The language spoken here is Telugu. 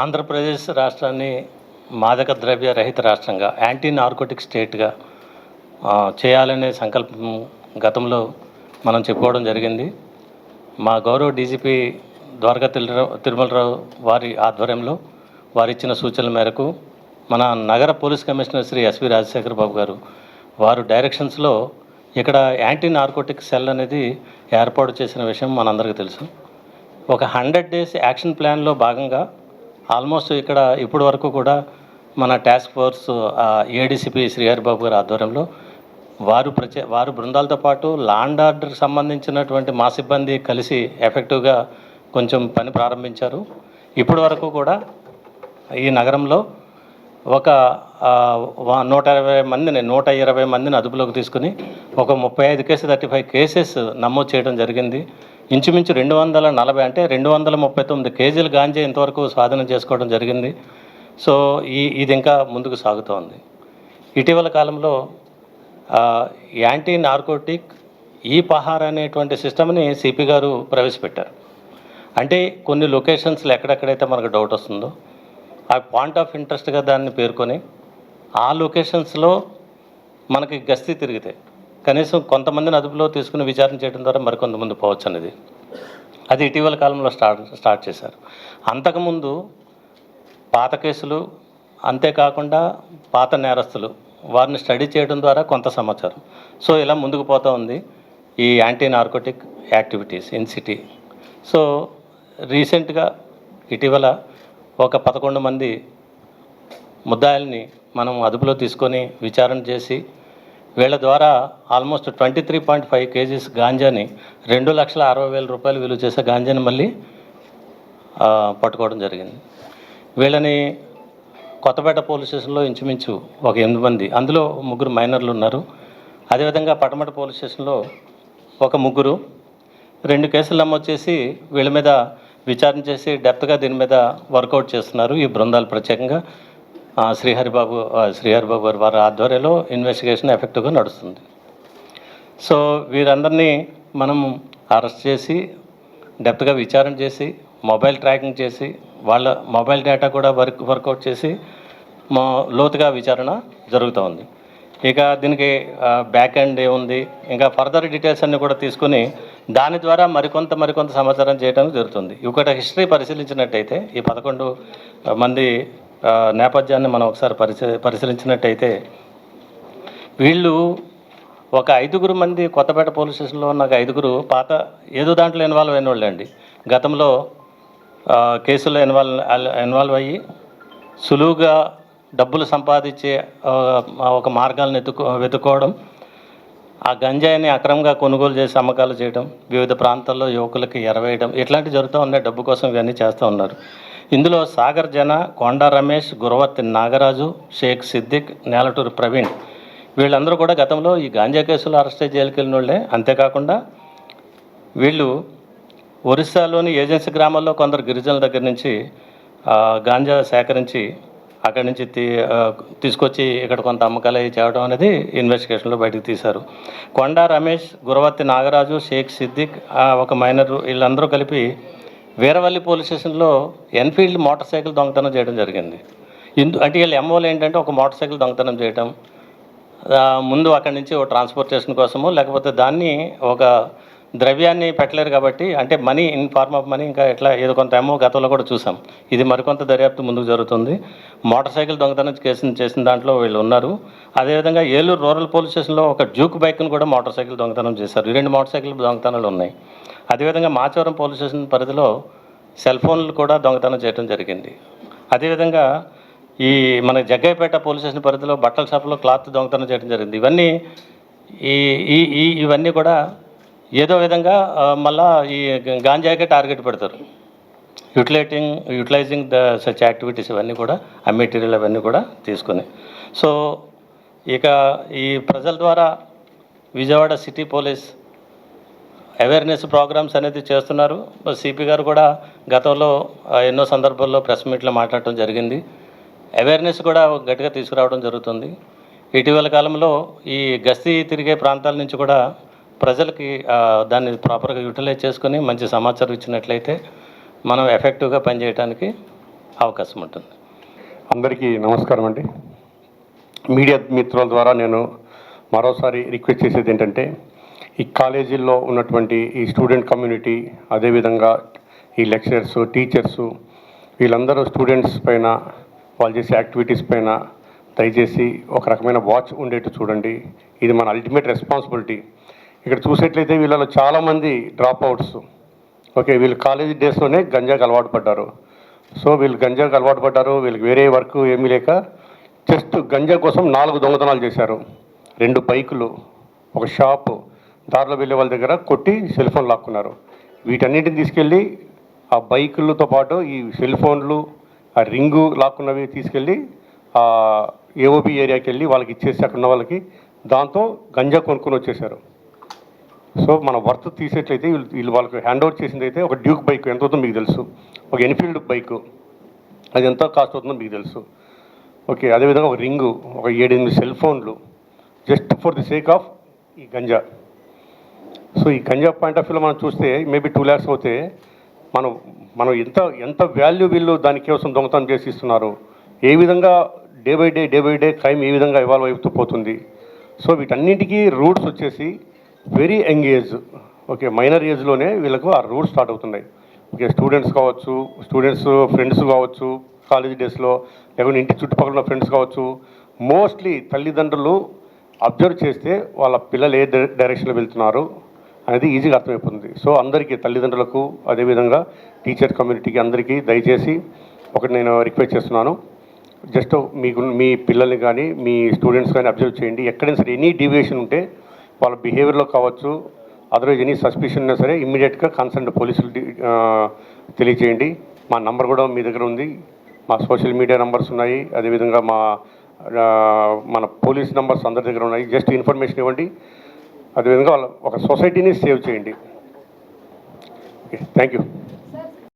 ఆంధ్రప్రదేశ్ రాష్ట్రాన్ని మాదక ద్రవ్య రహిత రాష్ట్రంగా యాంటీ నార్కోటిక్ స్టేట్గా చేయాలనే సంకల్పం గతంలో మనం చెప్పుకోవడం జరిగింది. మా గౌరవ డీజీపీ ద్వారకా తిరుమలరావు వారి ఆధ్వర్యంలో వారిచ్చిన సూచనల మేరకు మన నగర police commissioner Shri S V Rajasekhar Babu గారు వారు డైరెక్షన్స్లో ఇక్కడ యాంటీ నార్కోటిక్ సెల్ అనేది ఏర్పాటు చేసిన విషయం మనందరికీ తెలుసు. ఒక హండ్రెడ్ డేస్ యాక్షన్ ప్లాన్లో భాగంగా ఆల్మోస్ట్ ఇక్కడ ఇప్పటి వరకు కూడా మన టాస్క్ ఫోర్స్ ఏడీసీపీ శ్రీహరిబాబు గారి ఆధ్వర్యంలో వారు ప్రచే వారు బృందాలతో పాటు లాండ్ ఆర్డర్ సంబంధించినటువంటి మా సిబ్బంది కలిసి ఎఫెక్టివ్గా కొంచెం పని ప్రారంభించారు. ఇప్పటి వరకు కూడా ఈ నగరంలో ఒక నూట ఇరవై మందిని నూట ఇరవై మందిని అదుపులోకి తీసుకుని ఒక ముప్పై ఐదు కేసు థర్టీ ఫైవ్ కేసెస్ నమోదు చేయడం జరిగింది. ఇంచుమించు రెండు వందల నలభై అంటే రెండు వందల ముప్పై తొమ్మిది కేజీలు గాంజా ఇంతవరకు స్వాధీనం చేసుకోవడం జరిగింది. సో ఈ ఇది ఇంకా ముందుకు సాగుతోంది. ఇటీవల కాలంలో యాంటీ నార్కోటిక్ ఈ పహార్ అనేటువంటి సిస్టమ్ని సిపి గారు ప్రవేశపెట్టారు. అంటే కొన్ని లొకేషన్స్లో ఎక్కడెక్కడైతే మనకు డౌట్ వస్తుందో ఆ పాయింట్ ఆఫ్ ఇంట్రెస్ట్గా దాన్ని పేర్కొని ఆ లొకేషన్స్లో మనకి గస్తీ తిరిగితే కనీసం కొంతమందిని అదుపులో తీసుకుని విచారణ చేయడం ద్వారా మరికొంతమంది పోవచ్చు అనేది అది ఇటీవల కాలంలో స్టార్ట్ స్టార్ట్ చేశారు. అంతకుముందు పాత కేసులు అంతేకాకుండా పాత నేరస్తులు వారిని స్టడీ చేయడం ద్వారా కొంత సమాచారం. సో ఇలా ముందుకు పోతూ ఉంది ఈ anti narcotic activities in city so రీసెంట్గా ఇటీవల ఒక పదకొండు మంది ముద్దాయిల్ని మనం అదుపులో తీసుకొని విచారణ చేసి వీళ్ళ ద్వారా almost twenty three point five kgs గాంజాని రెండు లక్షల అరవై వేల రూపాయలు విలువ చేసే గాంజాని మళ్ళీ పట్టుకోవడం జరిగింది. వీళ్ళని కొత్తపేట పోలీస్ స్టేషన్లో ఇంచుమించు ఒక ఎనిమిది మంది అందులో ముగ్గురు మైనర్లు ఉన్నారు. అదేవిధంగా పటమట పోలీస్ స్టేషన్లో ఒక ముగ్గురు రెండు కేసులు నమోదు చేసి వీళ్ళ మీద విచారణ చేసి డెప్త్గా దీని మీద వర్కౌట్ చేస్తున్నారు ఈ బృందాలు ప్రత్యేకంగా. శ్రీహరిబాబు శ్రీహరిబాబు గారి వారి ఆధ్వర్యంలో ఇన్వెస్టిగేషన్ ఎఫెక్టివ్గా నడుస్తుంది. సో వీరందరినీ మనం అరెస్ట్ చేసి డెప్త్గా విచారణ చేసి మొబైల్ ట్రాకింగ్ చేసి వాళ్ళ మొబైల్ డేటా కూడా వర్క్ వర్కౌట్ చేసి మా లోతుగా విచారణ జరుగుతూ ఉంది. ఇక దీనికి బ్యాక్ ఎండ్ ఏముంది? ఇంకా ఫర్దర్ డీటెయిల్స్ అన్నీ కూడా తీసుకుని దాని ద్వారా మరికొంత మరికొంత సమాచారం చేయడం జరుగుతుంది. ఒకటి హిస్టరీ పరిశీలించినట్టయితే ఈ పదకొండు మంది నేపథ్యాన్ని మనం ఒకసారి పరిశీ పరిశీలించినట్టయితే వీళ్ళు ఒక ఐదుగురు మంది కొత్తపేట పోలీస్ స్టేషన్లో ఉన్న ఐదుగురు పాత ఏదో దాంట్లో ఇన్వాల్వ్ అయిన వాళ్ళు అండి గతంలో కేసుల్లో కేసులో ఇన్వాల్వ్ ఇన్వాల్వ్ అయ్యి సులువుగా డబ్బులు సంపాదించే ఒక మార్గాలను ఎత్తుకో వెతుక్కోవడం ఆ గంజాయిని అక్రమంగా కొనుగోలు చేసి అమ్మకాలు చేయడం వివిధ ప్రాంతాల్లో యువకులకి ఎరవేయడం ఇట్లాంటివి జరుగుతూ ఉన్నాయి. డబ్బు కోసం ఇవన్నీ చేస్తూ ఉన్నారు. ఇందులో సాగర్ జన కొండా రమేష్ గురవర్తి నాగరాజు షేక్ సిద్దిక్ నేలటూరు ప్రవీణ్. వీళ్ళందరూ కూడా గతంలో ఈ గాంజా కేసులో అరెస్ట్ అయ్యి జైలుకి వెళ్ళిన వాళ్ళే. అంతేకాకుండా వీళ్ళు ఒరిస్సాలోని ఏజెన్సీ గ్రామాల్లో కొందరు గిరిజనుల దగ్గర నుంచి గాంజా సేకరించి అక్కడి నుంచి తీ తీసుకొచ్చి ఇక్కడ కొంత అమ్మకాలు అవి చేయడం అనేది ఇన్వెస్టిగేషన్లో బయటకు తీశారు. కొండా రమేష్ గురవత్తి నాగరాజు షేక్ సిద్దిక్ ఒక మైనర్ వీళ్ళందరూ కలిపి వీరవల్లి పోలీస్ స్టేషన్లో ఎన్ఫీల్డ్ మోటార్ సైకిల్ దొంగతనం చేయడం జరిగింది. ఇందు అంటే వీళ్ళ ఎంఓలు ఏంటంటే ఒక మోటార్ సైకిల్ దొంగతనం చేయడం ముందు అక్కడి నుంచి ఒక ట్రాన్స్పోర్టేషన్ కోసము లేకపోతే దాన్ని ఒక ద్రవ్యాన్ని పెట్టలేరు కాబట్టి అంటే money in form of money ఇంకా ఎట్లా ఏదో కొంత ఏమో గతంలో కూడా చూసాం. ఇది మరికొంత దర్యాప్తు ముందుకు జరుగుతుంది. మోటార్ సైకిల్ దొంగతనం కేసు చేసిన దాంట్లో వీళ్ళు ఉన్నారు. అదేవిధంగా ఏలూరు రూరల్ పోలీస్ స్టేషన్లో ఒక జూక్ బైక్ను కూడా మోటార్ సైకిల్ దొంగతనం చేశారు. ఈ రెండు మోటార్ సైకిల్ దొంగతనాలు ఉన్నాయి. అదేవిధంగా మాచవరం పోలీస్ స్టేషన్ పరిధిలో సెల్ ఫోన్లు కూడా దొంగతనం చేయడం జరిగింది. అదేవిధంగా ఈ మన జగ్గయ్యపేట పోలీస్ స్టేషన్ పరిధిలో బట్టల షాపులో క్లాత్ దొంగతనం చేయడం జరిగింది. ఇవన్నీ ఈ ఈ ఈ ఇవన్నీ కూడా ఏదో విధంగా మళ్ళా ఈ గాంజాకే టార్గెట్ పెడతారు. Utilizing utilizing the such activities ఇవన్నీ కూడా ఆ మెటీరియల్ అవన్నీ కూడా తీసుకుని. సో ఇక ఈ ప్రజల ద్వారా Vijayawada city police awareness programmes అనేది చేస్తున్నారు. సిపి గారు కూడా గతంలో ఎన్నో సందర్భాల్లో ప్రెస్ మీట్లో మాట్లాడటం జరిగింది. అవేర్నెస్ కూడా గట్టిగా తీసుకురావడం జరుగుతుంది. ఇటీవల కాలంలో ఈ గస్తీ తిరిగే ప్రాంతాల నుంచి కూడా ప్రజలకి దాన్ని ప్రాపర్గా యూటిలైజ్ చేసుకొని మంచి సమాచారం ఇచ్చినట్లయితే మనం ఎఫెక్టివ్గా పనిచేయడానికి అవకాశం ఉంటుంది. అందరికీ నమస్కారం అండి. మీడియా మిత్రుల ద్వారా నేను మరోసారి రిక్వెస్ట్ చేసేది ఏంటంటే ఈ కాలేజీల్లో ఉన్నటువంటి ఈ స్టూడెంట్ కమ్యూనిటీ అదేవిధంగా ఈ లెక్చరర్స్ టీచర్స్ వీళ్ళందరూ స్టూడెంట్స్ పైన వాళ్ళు చేసే యాక్టివిటీస్ పైన దయచేసి ఒక రకమైన వాచ్ ఉండేట్టు చూడండి. ఇది మన అల్టిమేట్ రెస్పాన్సిబిలిటీ. ఇక్కడ చూసేట్లయితే వీళ్ళలో చాలామంది డ్రాప్ అవుట్స్ ఓకే వీళ్ళు కాలేజీ డేస్లోనే గంజాకి అలవాటు పడ్డారు. సో వీళ్ళు గంజాకి అలవాటు పడ్డారు వీళ్ళకి వేరే వర్క్ ఏమీ లేక జస్ట్ గంజా కోసం నాలుగు దొంగతనాలు చేశారు. రెండు బైకులు ఒక షాపు దారిలో వెళ్ళే వాళ్ళ దగ్గర కొట్టి సెల్ ఫోన్ లాక్కున్నారు. వీటన్నిటిని తీసుకెళ్ళి ఆ బైకులతో పాటు ఈ సెల్ ఫోన్లు ఆ రింగు లాక్కున్నవి తీసుకెళ్ళి ఆ ఏఓబి ఏరియాకి వెళ్ళి వాళ్ళకి ఇచ్చేసి అక్కడ ఉన్న వాళ్ళకి దాంతో గంజా కొనుక్కొని వచ్చేసారు సో మన వర్త్ తీసేట్లయితే వీళ్ళు వీళ్ళు వాళ్ళకి హ్యాండ్ ఓవర్ చేసింది అయితే ఒక డ్యూక్ బైక్ ఎంత అవుతుందో మీకు తెలుసు. ఒక ఎన్ఫీల్డ్ బైక్. అది ఎంత కాస్ట్ అవుతుందో మీకు తెలుసు. ఓకే అదేవిధంగా ఒక రింగు ఒక ఏడెనిమిది సెల్ ఫోన్లు just for the sake of ఈ గంజా. సో ఈ గంజా పాయింట్ ఆఫ్ వ్యూలో మనం చూస్తే మేబీ టూ ల్యాక్స్ అవుతే మనం మనం ఎంత ఎంత వాల్యూ వీళ్ళు దానికోసం దొంగతనం చేసి ఇస్తున్నారు ఏ విధంగా day by day day by day crime ఏ విధంగా ఇవాల్వ్ అవుతూ పోతుంది? సో వీటన్నిటికీ రూట్స్ వచ్చేసి very young age okay minor ఏజ్లోనే వీళ్ళకు ఆ రూట్స్ స్టార్ట్ అవుతున్నాయి. ఓకే స్టూడెంట్స్ కావచ్చు స్టూడెంట్స్ ఫ్రెండ్స్ కావచ్చు కాలేజ్ డేస్లో లేకుంటే ఇంటి చుట్టుపక్కల ఉన్న ఫ్రెండ్స్ కావచ్చు మోస్ట్లీ తల్లిదండ్రులు అబ్జర్వ్ చేస్తే వాళ్ళ పిల్లలు ఏ డైరెక్షన్లో వెళ్తున్నారు? అనేది ఈజీగా అర్థమైపోతుంది. సో అందరికీ తల్లిదండ్రులకు అదేవిధంగా టీచర్ కమ్యూనిటీకి అందరికీ దయచేసి ఒకటి నేను రిక్వెస్ట్ చేస్తున్నాను. జస్ట్ మీకు మీ పిల్లల్ని కానీ మీ స్టూడెంట్స్ కానీ అబ్జర్వ్ చేయండి. ఎక్కడైనా సరే ఎనీ డీవియేషన్ ఉంటే వాళ్ళ బిహేవియర్లో కావచ్చు అదర్వైజ్ ఎనీ సస్పిషన్ ఉన్నా సరే ఇమ్మీడియట్గా కన్సర్న్ పోలీసులు తెలియజేయండి తెలియచేయండి. మా నంబర్ కూడా మీ దగ్గర ఉంది. మా సోషల్ మీడియా నంబర్స్ ఉన్నాయి. అదేవిధంగా మా మన పోలీస్ నంబర్స్ అందరి దగ్గర ఉన్నాయి. జస్ట్ ఇన్ఫర్మేషన్ ఇవ్వండి. అదేవిధంగా వాళ్ళ ఒక సొసైటీని సేవ్ చేయండి. Okay thank you